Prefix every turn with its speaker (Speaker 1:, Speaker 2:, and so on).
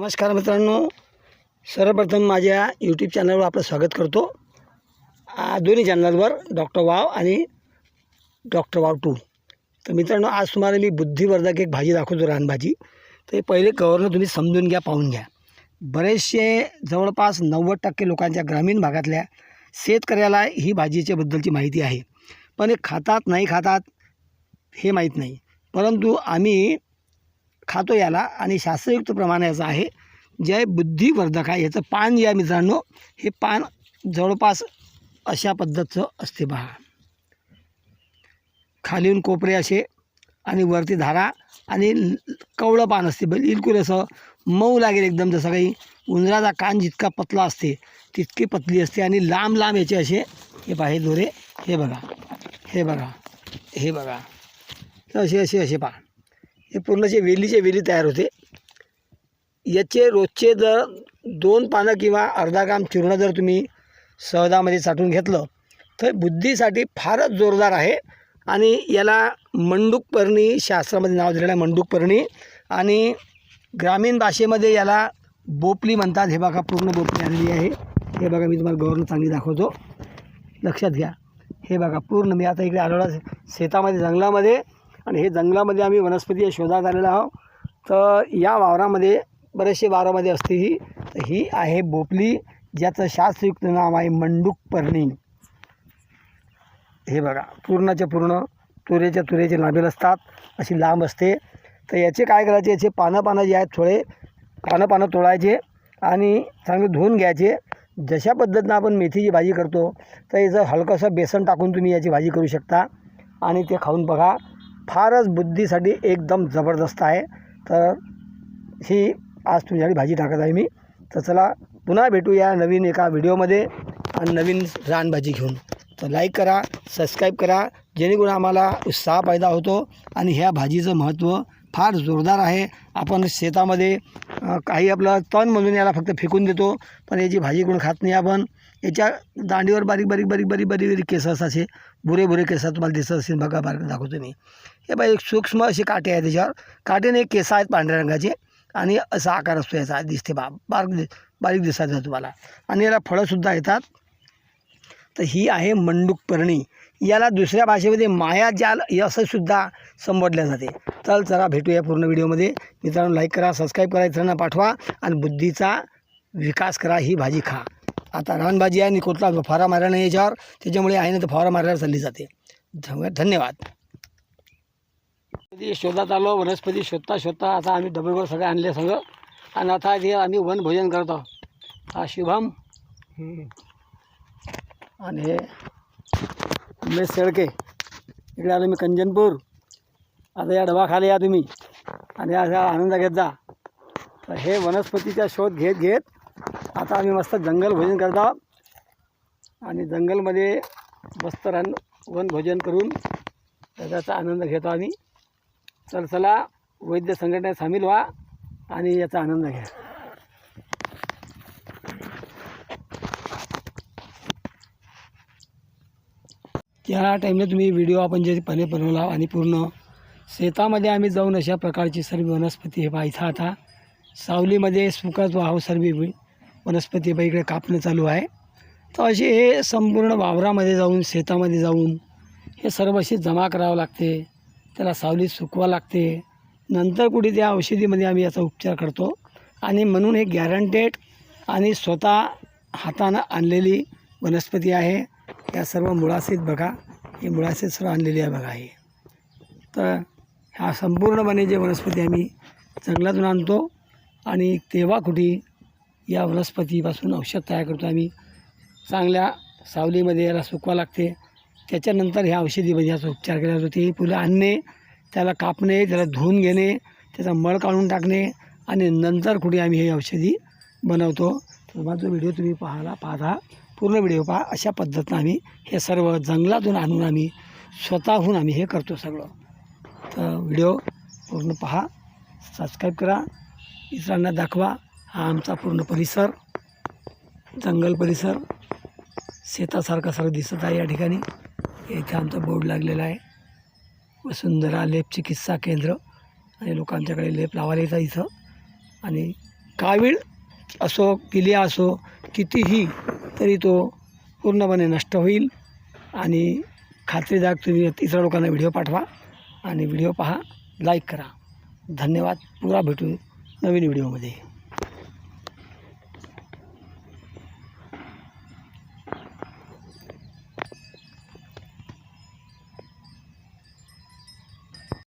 Speaker 1: नमस्कार मित्रांनो. सर्वप्रथम माझ्या यूट्यूब चॅनलवर आपलं स्वागत करतो. दोन्ही चॅनलवर डॉक्टर वाव आणि डॉक्टर वाव टू तर मित्रांनो आज तुम्हाला मी बुद्धिवर्धक एक भाजी दाखवतो रानभाजी. तर हे पहिले कवरनं तुम्ही समजून घ्या पाहून घ्या. बरेचसे जवळपास नव्वद टक्के लोकांच्या ग्रामीण भागातल्या शेतकऱ्याला ही भाजीच्याबद्दलची माहिती आहे. पण हे खातात नाही खातात हे माहीत नाही. परंतु आम्ही खातो याला आणि शास्त्रयुक्त प्रमाण याचं आहे जे बुद्धिवर्धक आहे. याचं पान या मित्रांनो हे पान जवळपास अशा पद्धतीचं असते पहा खालीहून कोपरे असे आणि वरती धारा आणि कवळं पान असते. बिलकुल असं मऊ लागेल एकदम जसं काही उंदराचा कान जितका पतला असते तितकी पतली असते आणि लांब लांब याचे असे हे पहा हे दोरे हे बघा हे बघा हे बघा. तर असे असे असे पहा. हे पूर्णचे वेलीचे वेली तयार होते. याचे रोजचे जर दोन पानं किंवा अर्धा ग्राम चूर्ण जर तुम्ही सहदामध्ये साठवून घेतलं तर बुद्धीसाठी फारच जोरदार आहे. आणि याला मंडूक पर्णी शास्त्रामध्ये नाव दिलेलं आहे मंडूक पर्णी. आणि ग्रामीण भाषेमध्ये याला बोपली म्हणतात. हे बघा पूर्ण बोपली आलेली आहे. हे बघा मी तुम्हाला गौरव चांगली दाखवतो. लक्षात घ्या. हे बघा पूर्ण मी आता इकडे आलेलो शेतामध्ये जंगलामध्ये आणि हे जंगलामध्ये आम्ही वनस्पती शोधात आलेलो आहोत. तर या वावरामध्ये बरेचसे वावरामध्ये असते ही. तर ही आहे बोपली ज्याचं शास्त्रयुक्त नाव आहे मंडूक पर्णी. हे बघा पूर्णाच्या पूर्ण तुरेच्या तुरेचे नाभेल असतात अशी लांब असते. तर याचे काय करायचे याचे पानं पानं जे आहेत थोडे पानं पानं तोडायचे आणि चांगले धुवून घ्यायचे. जशा पद्धतीनं आपण मेथीची भाजी करतो तर याचं हलकंसं बेसन टाकून तुम्ही याची भाजी करू शकता. आणि ते खाऊन बघा. फारच बुद्धीसाठी एकदम जबरदस्त आहे. तर ही आज तुमच्याकडे भाजी टाकत आहे मी. तर चला पुन्हा भेटूया नवीन एका व्हिडिओमध्ये आणि नवीन रानभाजी घेऊन. तर लाईक करा सबस्क्राईब करा जेणेकरून आम्हाला उत्साह पैदा होतो आणि ह्या भाजीचं महत्त्व फार जोरदार आहे. आपण शेतामध्ये काही आपलं तण म्हणून याला फक्त फेकून देतो पण याची भाजी कोण खात नाही आपण. याच्या दांडीवर बारीक बारीक बारीक बारीक बारीक बारीक केस असे बुरे बुरे केस तुम्हाला दिसत असेल. बघा बारीक दाखवतो मी. हे बघा एक सूक्ष्म असे काटे आहे त्याच्यावर काटेने नाही केस आहेत पांढऱ्या रंगाचे आणि असा आकार असतो याचा. दिसते बा बारीक बारीक दिसायचं तुम्हाला. आणि याला फळंसुद्धा येतात. तर ही आहे मंडूक पर्णी. याला दुसऱ्या भाषेमध्ये मायाजाल असं सुद्धा संबोधल्या जाते. चल चला भेटूया पूर्ण व्हिडिओमध्ये. मित्रांनो लाईक करा सबस्क्राईब करा इतरांना पाठवा आणि बुद्धीचा विकास करा ही भाजी खा. आता रानभाजी आहे आणि कुठला फवारा मारला नाही याच्यावर. त्याच्यामुळे आहे ना तर फवारा मारायला चालली जाते. धन्य- धन्यवाद. शोधात आलो वनस्पती शोधता शोधता आता आम्ही डबेवर सगळे आणले सगळं. आणि आता इथे आम्ही वनभोजन करतो. हा शुभम. आणि हे उमेश शेळके. इकडे आलो मी कंजनपूर. आता या डबाखाली या तुम्ही. आणि असा आनंद घेत जा. तर हे वनस्पतीचा शोध घेत घेत आता आम्ही मस्त जंगल भोजन करता. आणि जंगलमध्ये मस्त रान वनभोजन करून त्याचा आनंद घेतो आम्ही. चल चला वैद्य संघटनेत सामील व्हा आणि याचा आनंद घ्या. त्या टाईमला तुम्ही व्हिडिओ आपण जे पहिले बनवला आणि पूर्ण शेतामध्ये आम्ही जाऊन अशा प्रकारची सर्व वनस्पती हे पाहायचा आता. सावलीमध्ये सुखत व्हावं सर्व वनस्पती बा इकडे कापणं चालू आहे. तर असे हे संपूर्ण वावरामध्ये जाऊन शेतामध्ये जाऊन हे सर्व असे जमा करावं लागते. त्याला सावलीत सुकवा लागते. नंतर कुठे त्या औषधीमध्ये आम्ही याचा उपचार करतो. आणि म्हणून हे गॅरंटेड आणि स्वतः हातानं आणलेली वनस्पती आहे. या सर्व मुळासीत बघा. हे मुळासीत सर्व आणलेली आहे बघा हे. तर ह्या संपूर्णपणे जे वनस्पती आम्ही जंगलातून आणतो आणि तेव्हा कुठे या वनस्पतीपासून औषध तयार करतो. आम्ही चांगल्या सावलीमध्ये याला सुकवा लागते. त्याच्यानंतर ह्या औषधीमध्ये याचा उपचार केला जातो. ते फुलं आणणे त्याला कापणे त्याला धुवून घेणे त्याचा मळ काढून टाकणे आणि नंतर कुठे आम्ही हे औषधी बनवतो. तर माझा व्हिडिओ तुम्ही पाहायला पाहता. पूर्ण व्हिडिओ पहा. अशा पद्धतीनं आम्ही हे सर्व जंगलातून आणून आम्ही स्वतःहून आम्ही हे करतो सगळं. तर व्हिडिओ पूर्ण पहा. सबस्क्राईब करा. इतरांना दाखवा. हा आमचा पूर्ण परिसर जंगल परिसर शेतासारखा सारखं दिसत आहे या ठिकाणी. इथे आमचा बोर्ड लागलेला आहे. वसुंधरा लेप चिकित्सा केंद्र आणि लोकांच्याकडे लेप लावायला येतात इथं. आणि कावीळ असो पिल्या असो कितीही तरी तो पूर्णपणे नष्ट होईल. आणि खात्रीदायक तुम्ही तिसऱ्या लोकांना व्हिडिओ पाठवा आणि व्हिडिओ पहा लाईक करा. धन्यवाद. पुरा भेटू नवीन व्हिडिओमध्ये